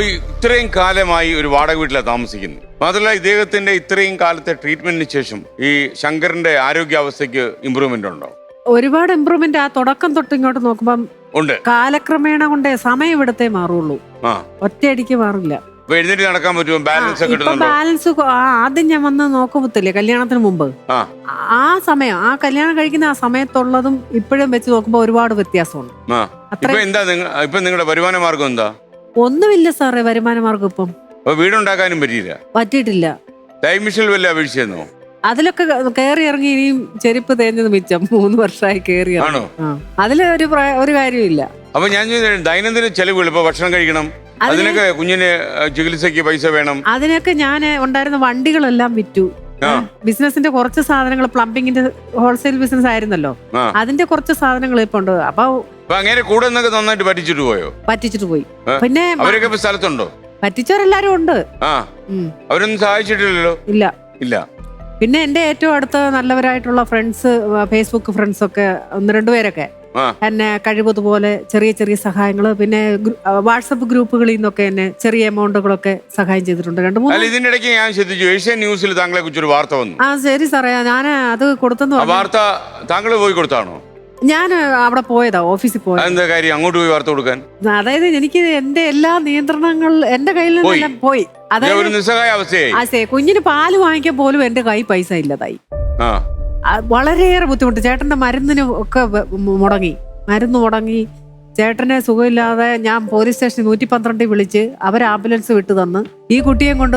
ഇത്രയും കാലമായി ഒരു വാടക വീട്ടിലാണ് താമസിക്കുന്നത്. മാത്രമല്ല ഇദ്ദേഹത്തിന്റെ ഇത്രയും കാലത്തെ ട്രീറ്റ്മെന്റിന് ശേഷം ഈ ശങ്കറിന്റെ ആരോഗ്യാവസ്ഥയ്ക്ക് ഇമ്പ്രൂവ്മെന്റ് ഉണ്ടോ? ഒരുപാട് ഇമ്പ്രൂവ്മെന്റ് ആ തുടക്കം തൊട്ട് ഇങ്ങോട്ട് നോക്കുമ്പം ഉണ്ട്. കാലക്രമേണ കൊണ്ടേ സമയം ഇവിടത്തെ മാറുള്ളൂ. ഒറ്റയടിക്ക് മാറില്ല. എഴുന്നേറ്റ് നടക്കാൻ പറ്റുമോ? ബാലൻസ് ബാലൻസ് ആദ്യം ഞാൻ വന്ന് നോക്കുമ്പത്തില്ലേ കല്യാണത്തിന് മുമ്പ്? ആ. സമയം ആ കല്യാണം കഴിക്കുന്ന ആ സമയത്തുള്ളതും ഇപ്പോഴും വെച്ച് നോക്കുമ്പോ ഒരുപാട് വ്യത്യാസമുണ്ട്. എന്താ ഇപ്പൊ നിങ്ങളുടെ വരുമാന മാർഗം എന്താ? ഒന്നുമില്ല സാറേ വരുമാന മാർഗം ഇപ്പം. അപ്പൊ വീടുണ്ടാക്കാനും പറ്റിയില്ല? പറ്റിയിട്ടില്ല. ടൈം മിഷനിൽ വല്ല അപേക്ഷിച്ചെന്നോ? അതിലൊക്കെ കയറി ഇറങ്ങി ഇനിയും ചെരുപ്പ് തേഞ്ഞത് മിച്ചം. മൂന്ന് വർഷമായി കയറി ആണോ? അതിൽ ഒരു ഒരു കാര്യമില്ല അപ്പൊ ഞാൻ ദൈനംദിന ചെലവുകൾ ഇപ്പൊ ഭക്ഷണം കഴിക്കണം അതിനൊക്കെ കുഞ്ഞിന് ചികിത്സക്ക് ചികിത്സയ്ക്ക് പൈസ വേണം. അതിനൊക്കെ ഞാൻ ഉണ്ടായിരുന്ന വണ്ടികളെല്ലാം വിറ്റു. ബിസിനസിന്റെ കുറച്ച് സാധനങ്ങൾ പ്ലംബിങ്ങിന്റെ ഹോൾസെയിൽ ബിസിനസ് ആയിരുന്നല്ലോ അതിന്റെ കുറച്ച് സാധനങ്ങൾ ഇപ്പൊ ഉണ്ട്. അപ്പൊ അപ്പൊ അങ്ങനെ കൂടെ നിന്നൊക്കെ നന്നായിട്ട് പറ്റിച്ചിട്ട് പോയോ? പറ്റിച്ചിട്ട് പോയി. പിന്നെ അവരൊക്കെ ഇപ്പൊ സ്ഥലത്തുണ്ടോ? പറ്റിച്ചവരെല്ലാരും ഉണ്ട്. ആ. ഉം. അവരൊന്നും സഹായിച്ചിട്ടില്ലല്ലോ? ഇല്ല. ഇല്ല. പിന്നെ എന്റെ ഏറ്റവും അടുത്ത നല്ലവരായിട്ടുള്ള ഫ്രണ്ട്സ് ഫേസ്ബുക്ക് ഫ്രണ്ട്സ് ഒക്കെ ഒന്ന് രണ്ടുപേരൊക്കെ ആ. എന്നെ കഴിവതുപോലെ ചെറിയ ചെറിയ സഹായങ്ങൾ പിന്നെ വാട്സപ്പ് ഗ്രൂപ്പുകളിൽ നിന്നൊക്കെ എന്നെ ചെറിയ എമൗണ്ടുകളൊക്കെ സഹായം ചെയ്തിട്ടുണ്ട്. രണ്ട് അല്ല മൂന്ന് ഇതിന്റെ ഇടയ്ക്ക് ഞാൻ ശ്രദ്ധിച്ചു ഏഷ്യൻ ന്യൂസിൽ താങ്കളെ കുറിച്ചൊരു വാർത്ത വന്നു. ആ ശരി സാറേ. ഞാൻ അത് കൊടുത്തെന്ന് ആ പറഞ്ഞു. വാർത്ത താങ്കൾ പോയി കൊടുത്താണോ? ഞാൻ അവിടെ പോയതാ ഓഫീസിൽ പോയത്. കാര്യം? അങ്ങോട്ട് പോയി വാർത്ത കൊടുക്കാൻ? അതായത് എനിക്ക് എന്റെ എല്ലാ നിയന്ത്രണങ്ങൾ എന്റെ കയ്യിൽ നിന്നെല്ലാം പോയി. അതായത് നിസ്സഹായ അവസ്ഥയായി. കുഞ്ഞിന് പാൽ വാങ്ങിക്കാൻ പോലും എന്റെ കൈ പൈസ ഇല്ലതായി. വളരെയേറെ ബുദ്ധിമുട്ട്. ചേട്ടന്റെ മരുന്നിന് ഒക്കെ മുടങ്ങി. മരുന്ന് മുടങ്ങി. ചേട്ടനെ സുഖമില്ലാതെ ഞാൻ പോലീസ് സ്റ്റേഷൻ നൂറ്റി പന്ത്രണ്ടിൽ വിളിച്ച് അവർ ആംബുലൻസ് വിട്ടു തന്ന്. ഈ കുട്ടിയെ കൊണ്ട്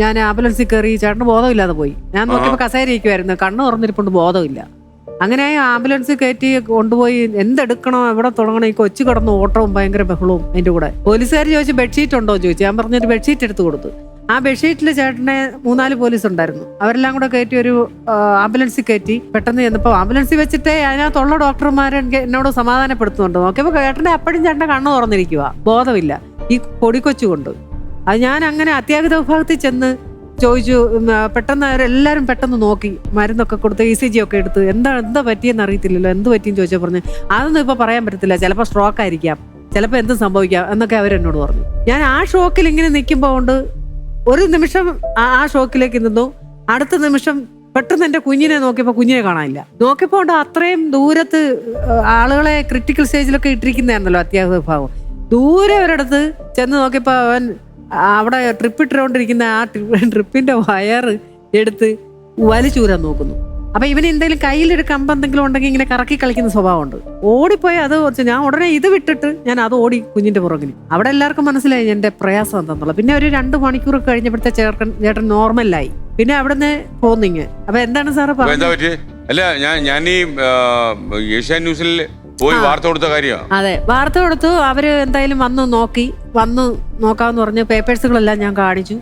ഞാൻ ആംബുലൻസിൽ കയറി ചേട്ടന് ബോധമില്ലാതെ പോയി. ഞാൻ നോക്കിയപ്പോൾ കസേരയിരിക്കുമായിരുന്നു കണ്ണ് തുറന്നിരിപ്പുണ്ട് ബോധമില്ല. അങ്ങനെ ആംബുലൻസ് കയറ്റി കൊണ്ടുപോയി എന്തെടുക്കണോ എവിടെ തുടങ്ങണോ ഈ കൊച്ചു കിടന്ന് ഓട്ടവും ഭയങ്കര ബഹളവും അതിന്റെ കൂടെ. പോലീസുകാർ ചോദിച്ചു ബെഡ്ഷീറ്റ് ഉണ്ടോ? ചോദിച്ചു. ഞാൻ പറഞ്ഞൊരു ബെഡ്ഷീറ്റ് എടുത്തു കൊടുത്തു. ആ ബെഡ്ഷീറ്റിൽ ചേട്ടനെ മൂന്നാൽ പോലീസ് ഉണ്ടായിരുന്നു. അവരെല്ലാം കൂടെ കയറ്റി ഒരു ആംബുലൻസിൽ കയറ്റി പെട്ടെന്ന് ചെന്നപ്പോൾ ആംബുലൻസിൽ വെച്ചിട്ട് അതിനകത്തുള്ള ഡോക്ടർമാർ എന്നോട് സമാധാനപ്പെടുത്തുന്നുണ്ട്. നോക്കിയപ്പോൾ ചേട്ടനെ അപ്പോഴും ചേട്ടന്റെ കണ്ണു തുറന്നിരിക്കുക ബോധമില്ല. ഈ പൊടിക്കൊച്ചു കൊണ്ട്. അത് ഞാൻ അങ്ങനെ അത്യാഹിത വിഭാഗത്തിൽ ചെന്ന് ചോദിച്ചു പെട്ടെന്ന് അവരെല്ലാവരും പെട്ടെന്ന് നോക്കി മരുന്നൊക്കെ കൊടുത്ത് ഇ സി ജി ഒക്കെ എടുത്ത്. എന്താ എന്താ പറ്റിയെന്ന് അറിയത്തില്ലല്ലോ. എന്ത് പറ്റിയെന്ന് ചോദിച്ചാൽ പറഞ്ഞു അതൊന്നും ഇപ്പൊ പറയാൻ പറ്റത്തില്ല. ചിലപ്പോൾ സ്ട്രോക്ക് ആയിരിക്കാം. ചിലപ്പോൾ എന്ത് സംഭവിക്കാം. എന്നൊക്കെ അവരെന്നോട് പറഞ്ഞു. ഞാൻ ആ ഷോക്കിൽ ഇങ്ങനെ നിൽക്കുമ്പോൾ കൊണ്ട് ഒരു നിമിഷം ആ ഷോക്കിലേക്ക് നിന്നു. അടുത്ത നിമിഷം പെട്ടെന്ന് എന്റെ കുഞ്ഞിനെ നോക്കിയപ്പോൾ കുഞ്ഞിനെ കാണാനില്ല. നോക്കിയപ്പോൾ ഉണ്ട് അത്രയും ദൂരത്ത് ആളുകളെ ക്രിട്ടിക്കൽ സ്റ്റേജിലൊക്കെ ഇട്ടിരിക്കുന്നതായിരുന്നല്ലോ അത്യാഹിത വിഭാഗം. ദൂരെ ഒരിടത്ത് ചെന്ന് നോക്കിയപ്പോൾ അവൻ അവിടെ ട്രിപ്പ് ഇട്ടുകൊണ്ടിരിക്കുന്ന ആ ട്രിപ്പിന്റെ വയർ എടുത്ത് വലിച്ചൂരാൻ നോക്കുന്നു. അപ്പൊ ഇവന് എന്തെങ്കിലും കയ്യിലൊരു കമ്പ് എന്തെങ്കിലും ഉണ്ടെങ്കിൽ ഇങ്ങനെ കറക്കി കളിക്കുന്ന സ്വഭാവമുണ്ട്. ഓടിപ്പോയി അത് കുറച്ച് ഞാൻ ഉടനെ ഇത് വിട്ടിട്ട് ഞാൻ അത് ഓടി കുഞ്ഞിന്റെ പുറകിൽ അവിടെ എല്ലാവർക്കും മനസ്സിലായി എന്റെ പ്രയാസം എന്താന്നുള്ളത്. പിന്നെ ഒരു രണ്ട് മണിക്കൂർ കഴിഞ്ഞപ്പോഴത്തെ ചേട്ടൻ ചേട്ടൻ നോർമലായി പിന്നെ അവിടുന്ന് പോന്നിങ് അപ്പൊ എന്താണ് സാറ് പറഞ്ഞത്? അല്ല ഞാൻ ഞാൻ ഈ ആ, ഏഷ്യാൻ ന്യൂസിൽ പോയി വാർത്ത കൊടുത്ത കാര്യമാണ് അതെ വാർത്ത കൊടുത്തു. അവർ എന്തായാലും വന്നു നോക്കി. വന്നു നോക്കാന്ന് പറഞ്ഞ് പേപ്പേഴ്സുകളെല്ലാം ഞാൻ കാണിച്ചു.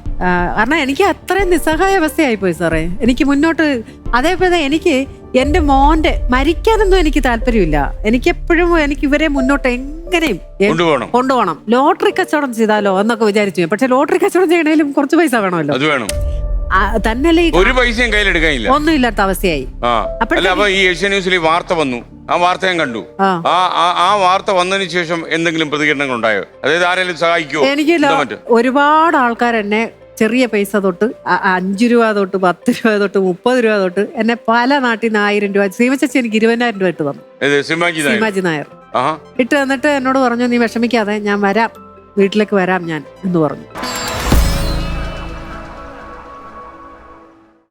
കാരണം എനിക്ക് അത്രയും നിസ്സഹായ അവസ്ഥയായി പോയി സാറേ. എനിക്ക് മുന്നോട്ട് അതേപോലെ എനിക്ക് എന്റെ മോന്റെ മരിക്കാനൊന്നും എനിക്ക് താല്പര്യമില്ല. എനിക്ക് എപ്പോഴും എനിക്ക് ഇവരെ മുന്നോട്ട് എങ്ങനെയും കൊണ്ടുപോകണം. കൊണ്ടുപോകണം. ലോട്ടറി കച്ചവടം ചെയ്താലോ എന്നൊക്കെ വിചാരിച്ചു. പക്ഷെ ലോട്ടറി കച്ചവടം ചെയ്യണേലും കുറച്ച് പൈസ വേണമല്ലോ. അത് വേണം. ഒരു പൈസയും കയ്യിലെടുക്കാനില്ല. ഒന്നും ഇല്ലാത്ത അവസ്ഥയായി അപ്പൊ ഈ ഏഷ്യ ന്യൂസിൽ വാർത്ത വന്നു. ആ വാർത്ത ഞാൻ കണ്ടു. ആ. ആ വാർത്ത വന്നതിന് ശേഷം എന്തെങ്കിലും പ്രതികരണങ്ങൾ ഉണ്ടായോ? അതായത് ആരെങ്കിലും സഹായിക്കോ എനിക്ക്? ഒരുപാട് ആൾക്കാർ എന്നെ ചെറിയ പൈസ തൊട്ട് അഞ്ചു രൂപ തൊട്ട് പത്ത് രൂപ തൊട്ട് മുപ്പത് രൂപ തൊട്ട് എന്നെ പല നാട്ടിൽ നിന്ന് ആയിരം രൂപ ശ്രീമച്ചി എനിക്ക് ഇരുപതിനായിരം രൂപ ഇട്ട് തന്നു. സിംഹാജി നായർ? ഇട്ട് തന്നിട്ട് എന്നോട് പറഞ്ഞു നീ വിഷമിക്കാതെ ഞാൻ വരാം. വീട്ടിലേക്ക് വരാം ഞാൻ എന്ന് പറഞ്ഞു.